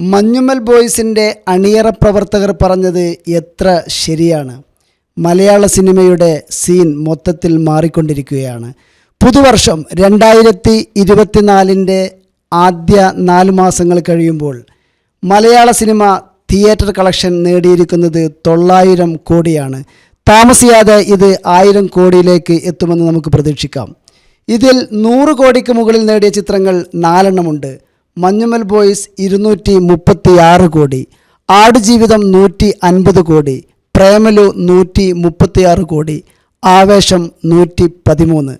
മഞ്ഞുമ്മൽ ബോയ്സിന്റെ അണിയറ പ്രവർത്തകർ പറഞ്ഞത് എത്ര ശരിയാണ്? മലയാള സിനിമയുടെ സീൻ മൊത്തത്തിൽ മാറിക്കൊണ്ടിരിക്കുകയാണ്. പുതുവർഷം രണ്ടായിരത്തി ഇരുപത്തിനാലിന്റെ ആദ്യ നാല് മാസങ്ങൾ കഴിയുമ്പോൾ മലയാള സിനിമ തിയേറ്റർ കളക്ഷൻ നേടിയിരിക്കുന്നത് തൊള്ളായിരം കോടിയാണ്. താമസിയാതെ ഇത് ആയിരം കോടിയിലേക്ക് എത്തുമെന്ന് നമുക്ക് പ്രതീക്ഷിക്കാം. ഇതിൽ നൂറ് കോടിക്ക് മുകളിൽ നേടിയ ചിത്രങ്ങൾ നാലെണ്ണമുണ്ട്. മഞ്ഞുമൽ ബോയ്സ് ഇരുന്നൂറ്റി മുപ്പത്തി ആറ് കോടി. ആടുജീവിതം നൂറ്റി അൻപത് കോടി. പ്രേമലു നൂറ്റി മുപ്പത്തിയാറ് കോടി. ആവേശം നൂറ്റി പതിമൂന്ന്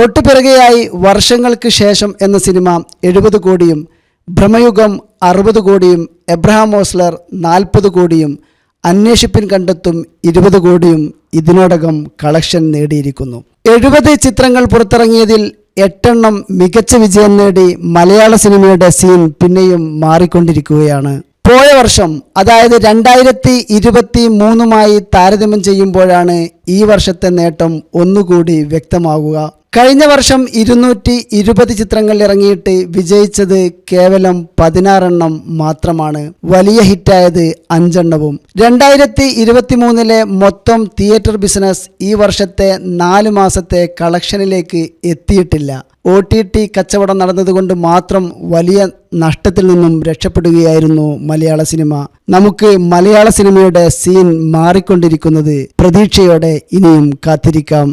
തൊട്ടു പിറകെയായി വർഷങ്ങൾക്ക് ശേഷം എന്ന സിനിമ എഴുപത് കോടിയും ഭ്രമയുഗം അറുപത് കോടിയും എബ്രഹാം ഓസ്ലർ നാൽപ്പത് കോടിയും അന്വേഷിപ്പിൻ കണ്ടെത്തും ഇരുപത് കോടിയും ഇതിനോടകം കളക്ഷൻ നേടിയിരിക്കുന്നു. എഴുപത് ചിത്രങ്ങൾ പുറത്തിറങ്ങിയതിൽ എട്ടെണ്ണം മികച്ച വിജയം നേടി മലയാള സിനിമയുടെ സീൻ പിന്നെയും മാറിക്കൊണ്ടിരിക്കുകയാണ്. പോയ വർഷം അതായത് രണ്ടായിരത്തി ഇരുപത്തി മൂന്നുമായി താരതമ്യം ചെയ്യുമ്പോഴാണ് ഈ വർഷത്തെ നേട്ടം ഒന്നുകൂടി വ്യക്തമാകുക കഴിഞ്ഞ വർഷം ഇരുന്നൂറ്റി ഇരുപത് ചിത്രങ്ങൾ ഇറങ്ങിയിട്ട് വിജയിച്ചത് കേവലം പതിനാറെണ്ണം മാത്രമാണ്. വലിയ ഹിറ്റായത് അഞ്ചെണ്ണവും. രണ്ടായിരത്തി ഇരുപത്തി മൂന്നിലെ മൊത്തം തിയേറ്റർ ബിസിനസ് ഈ വർഷത്തെ നാല് മാസത്തെ കളക്ഷനിലേക്ക് എത്തിയിട്ടില്ല. ഒ ടി ടി കച്ചവടം നടന്നതുകൊണ്ട് മാത്രം വലിയ നഷ്ടത്തിൽ നിന്നും രക്ഷപ്പെടുകയായിരുന്നു മലയാള സിനിമ. നമുക്ക് മലയാള സിനിമയുടെ സീൻ മാറിക്കൊണ്ടിരിക്കുന്നത് പ്രതീക്ഷയോടെ ഇനിയും കാത്തിരിക്കാം.